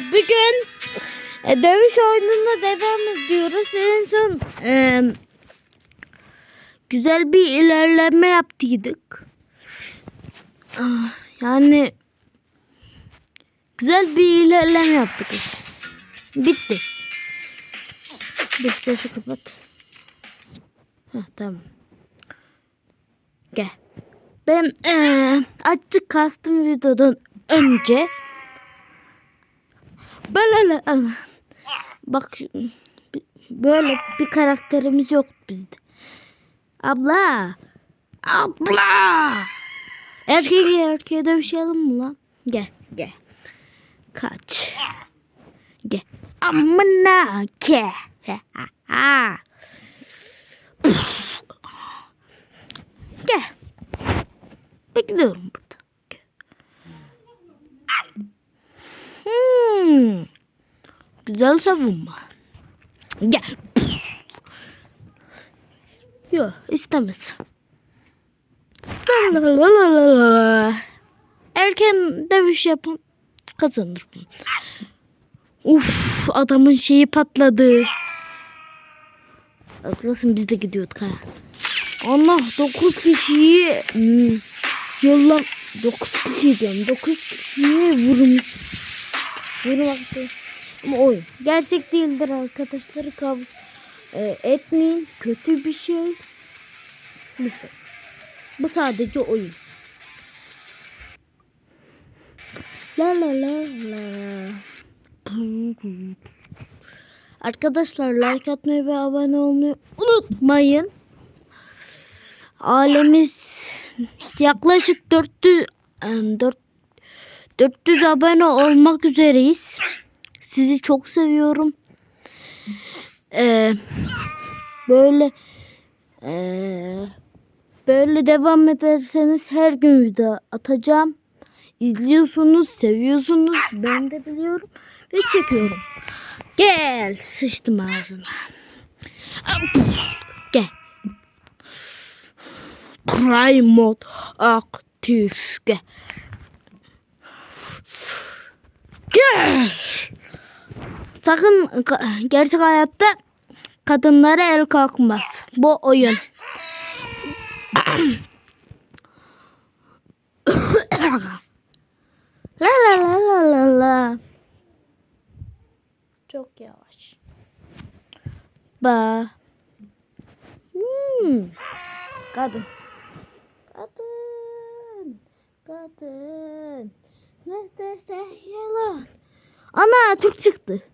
bugün e, dövüş oyununa devam ediyoruz. En son e, güzel bir ilerleme yaptıydık. Ah, Yani güzel bir ilerleme yaptık. Bitti. Bir kapat. Heh, tamam. Gel. Ben eee açık kastım videodan önce böyle bak böyle bir karakterimiz yok bizde. Abla. Abla. Erkek erkeğe dövüşelim mi lan? Gel gel. Kaç. Gel. Amına ke. Gel. Bekliyorum burada. Hmm. Güzel savunma. Gel. Yok istemez. Erken dövüş yapın kazanır. Uf adamın şeyi patladı. Atlasın biz de gidiyorduk ha. Allah 9 kişiyi hmm, yollam 9 kişi diyorum. 9 kişiyi vurmuş. Vurmaktı. Ama oyun. Gerçek değildir arkadaşlar. Kav e, etmeyin. Kötü bir şey. Lütfen. Bu sadece oyun. La la la la. Arkadaşlar like atmayı ve abone olmayı unutmayın. Ailemiz yaklaşık 400 em, 4 400 abone olmak üzereyiz. Sizi çok seviyorum. Ee, böyle ee, böyle devam ederseniz her gün video atacağım. İzliyorsunuz, seviyorsunuz. Ben de biliyorum ve çekiyorum. Gel, sıçtım ağzına. Gel. Prime mod aktif. Gel. Gel. Sakın gerçek hayatta kadınlara el kalkmaz. Bu oyun. la la la la la la. Çok yavaş. Ba. Hmm. Kadın. Kadın. Kadın. Ne dese yalan. Ana Türk çıktı.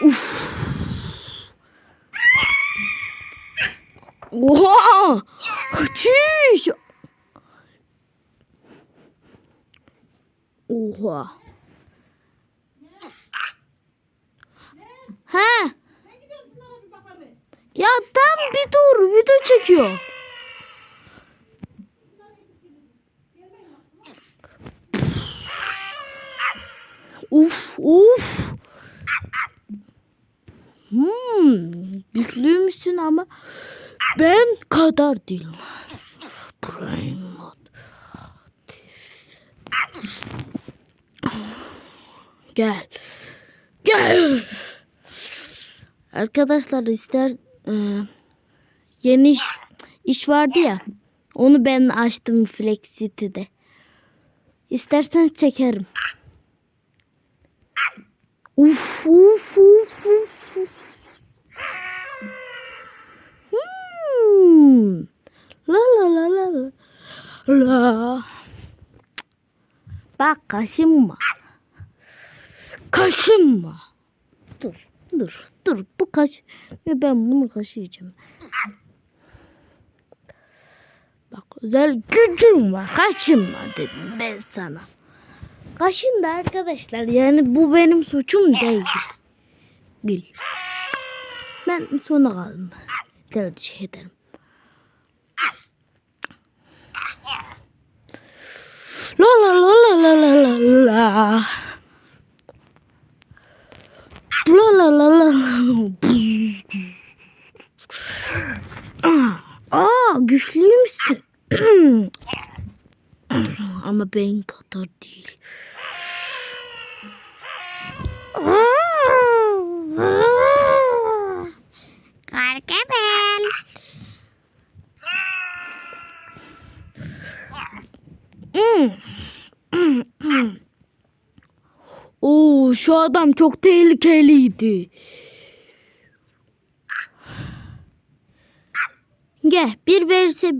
Uf. Oha! Çüş! Oha. Ha? Ya tam bir dur video çekiyor. Uf uf. Hmm, güçlüymüşsün ama ben kadar değilim. Prime mod. Gel. Gel. Arkadaşlar ister e, yeni iş, iş vardı ya. Onu ben açtım Flexity'de. İsterseniz çekerim. Uf uf uf uf. Uf. Hmm. La la la la la. Bak kaşınma. Kaşınma. Dur dur dur bu kaş ve ben bunu kaşıyacağım. Bak özel gücüm var kaşınma dedim ben sana. Kaşın da arkadaşlar yani bu benim suçum değil. Değil. Ben sona kaldım. Tercih ederim. La la la la la la la la. La la la la la. Aa güçlüymüşsün. Ama ben kadar değil. Aa, aa. Şu adam çok tehlikeliydi. Gel bir verse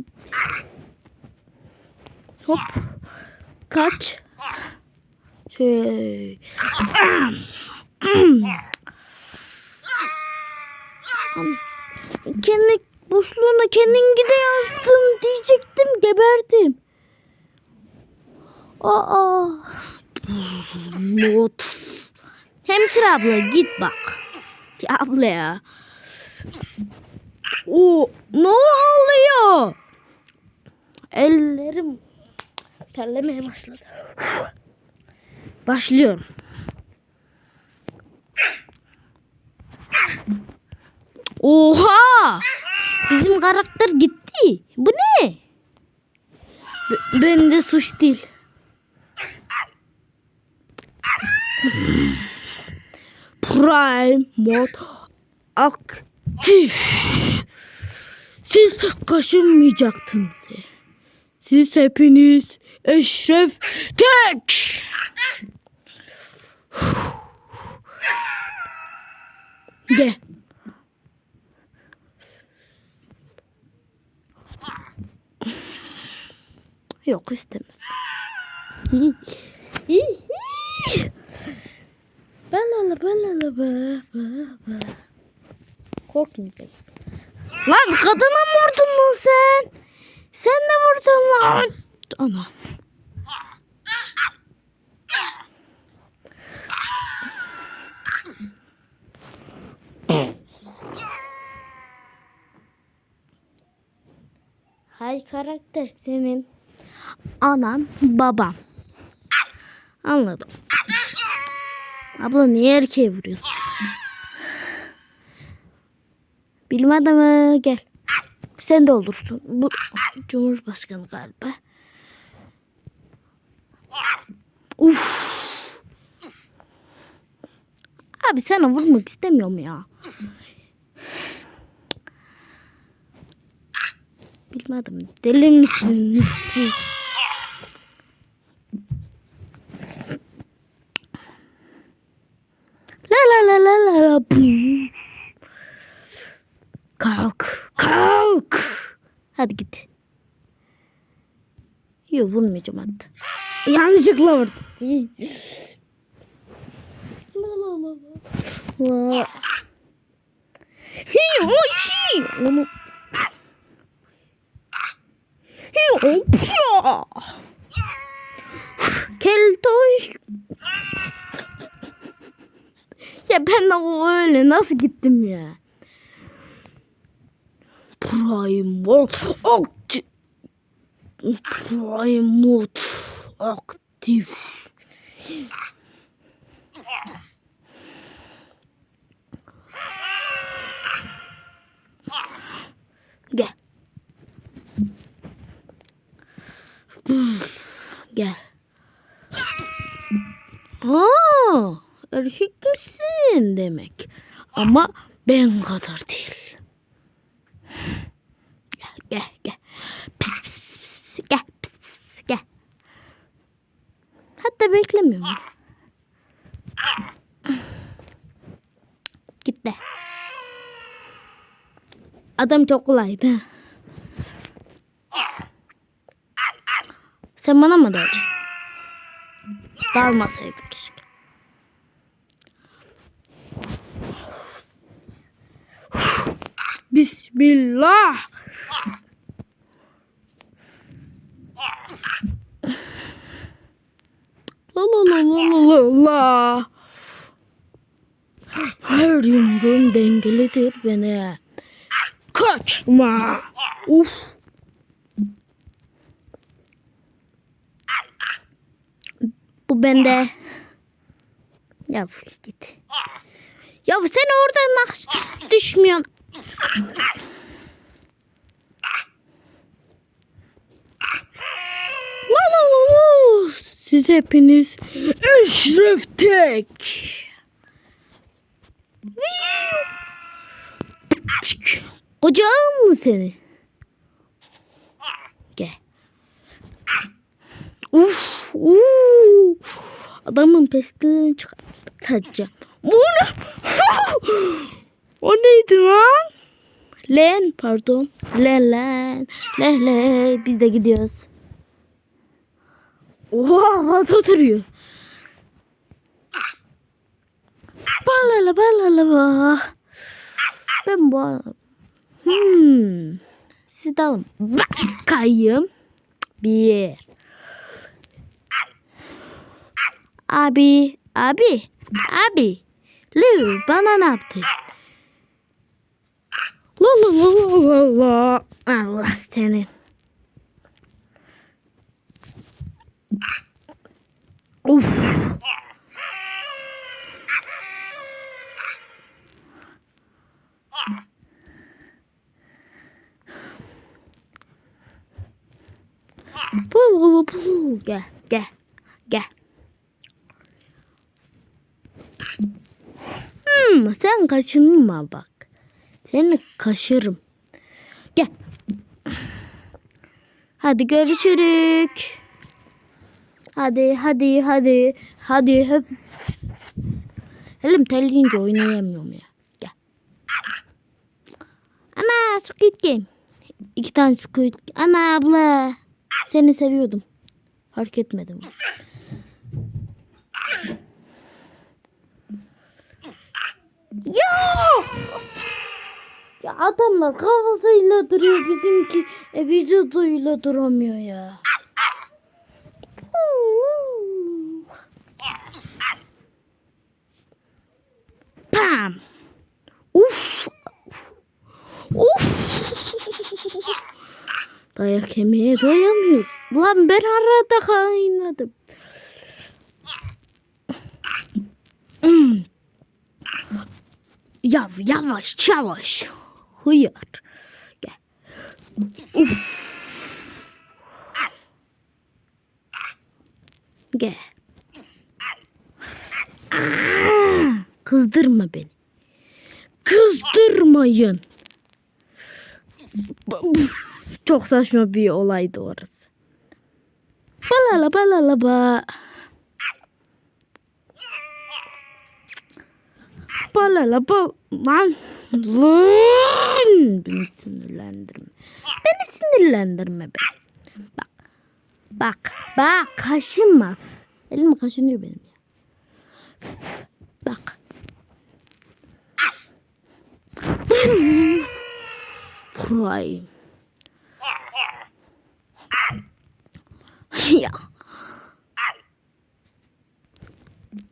hop kaç şey kendi boşluğuna kendin gide yazdım diyecektim geberdim. Aa. Not. Hemşire abla git bak. Ya abla ya. O ne oluyor? Ellerim terlemeye başladı. Başlıyorum. Oha! Bizim karakter gitti. Bu ne? B- bende suç değil. Prime mod aktif. Siz kaşınmayacaktınız. Siz hepiniz Eşref Tek. Gel. Yok istemez. Balala balala ba ba ba. Korkmayacaksın. Lan kadına mı vurdun lan sen? Sen de vurdun lan. Ana. Hay karakter senin anan baban. Anladım. Abla niye erkeğe vuruyorsun? Bilmem ama gel. Sen de olursun. Bu Cumhurbaşkanı galiba. Uf. Abi sana vurmak istemiyorum ya. Bilmedim. Deli misiniz? La la la la la. Kalk. Kalk. Hadi git. Yok vurmayacağım hatta. Yanlışlıkla vurdum. La. Onu. Keltoş. Ya ben o öyle nasıl gittim ya? Prime Mod aktif. Prime Mod aktif. Gel. Gel. Aa, erkek misin demek. Ama ben kadar değil. Gel gel gel. Pis pis pis pis pis. Gel pis pis. Gel. Hatta beklemiyorum. Gitti. Adam çok kolaydı. Sen bana mı dalacaksın? Dalmasaydın Bismillah. La la la la la la. Her yumruğum dengelidir beni. Kaçma. Uf. Bu bende. Ya git. Ya sen oradan nasıl düşmüyorsun? Siz hepiniz Eşref Tek. Kocağım mı seni? Gel. Uf, uf. Adamın pestilerini çıkartacağım. O ne? o neydi lan? Len pardon. Len len. Le le. Biz de gidiyoruz. Oha havada oturuyor. Balala balala ba. Ben bu Hmm. Siz de alın. Bakayım. Bir. Abi. Abi. Abi. Lü bana ne yaptı? La la la la la la. Allah seni. Uf. Bul bul bul. Gel gel gel. Hmm, sen kaşınma bak. Seni kaşırım. Gel. Hadi görüşürük. Hadi hadi hadi. Hadi hep. Elim terleyince oynayamıyorum ya. Gel. Ana Squid Game. İki tane Squid Ana abla. Seni seviyordum. Fark etmedim. Ya! Ya adamlar kafasıyla duruyor bizimki e, vücuduyla duramıyor ya. Pam. Uf. Uf. Dayak yemeye doyamıyor. Lan ben arada kaynadım. Hmm. Yav yavaş yavaş. Hıyar. Gel. Uf. Gel. Kızdırma beni. Kızdırmayın. Çok saçma bir olaydı orası. Balala balala ba. Balala ba. Lan. Lan. Beni sinirlendirme. Beni sinirlendirme be. Bak. Bak. Bak. Kaşınma. Elim kaşınıyor benim ya. Bak. Prime. ya.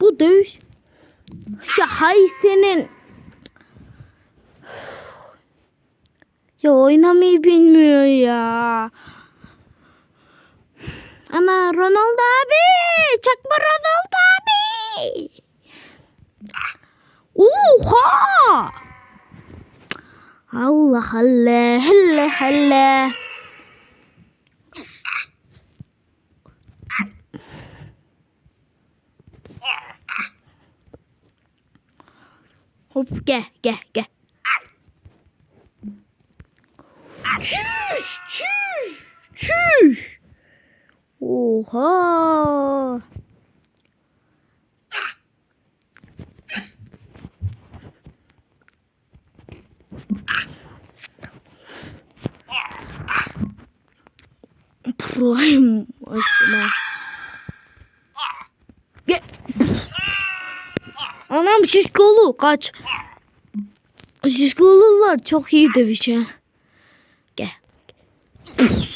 Bu dövüş. Ya hay senin. Ya oynamayı bilmiyor ya. Ana Ronaldo abi. Çakma Ronaldo abi. Oha. Allah Allah. Helle helle. Hop gel gel gel. Çüş çüş çüş. Oha. Prime açtım. Gel. Anam şişkolu kaç. Şişkolular çok iyi dövüş ha. Gel.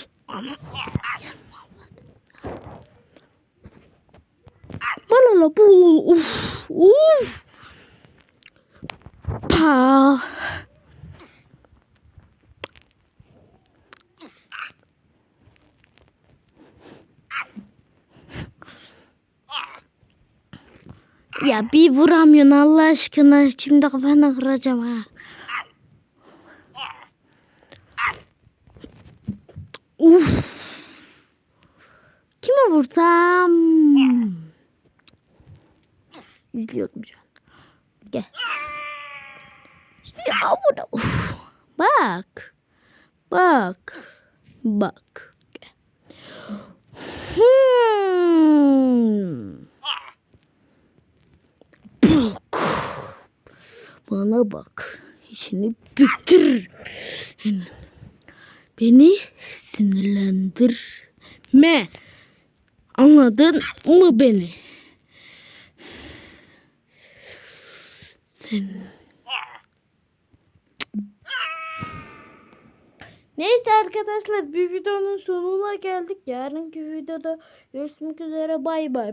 Balala bul. Uf. Uf. Pa. Ya bir vuramıyorsun Allah aşkına. Şimdi kafanı kıracağım ha. Uf. Kime vursam? İzliyordum şu an. Gel. Ya bu da. Uf. Bak. Bak. Bak. Gel. Hmm. Bana bak. İşini bitir. Beni sinirlendirme. Anladın mı beni? Sen... Neyse arkadaşlar bir videonun sonuna geldik. Yarınki videoda görüşmek üzere bay bay.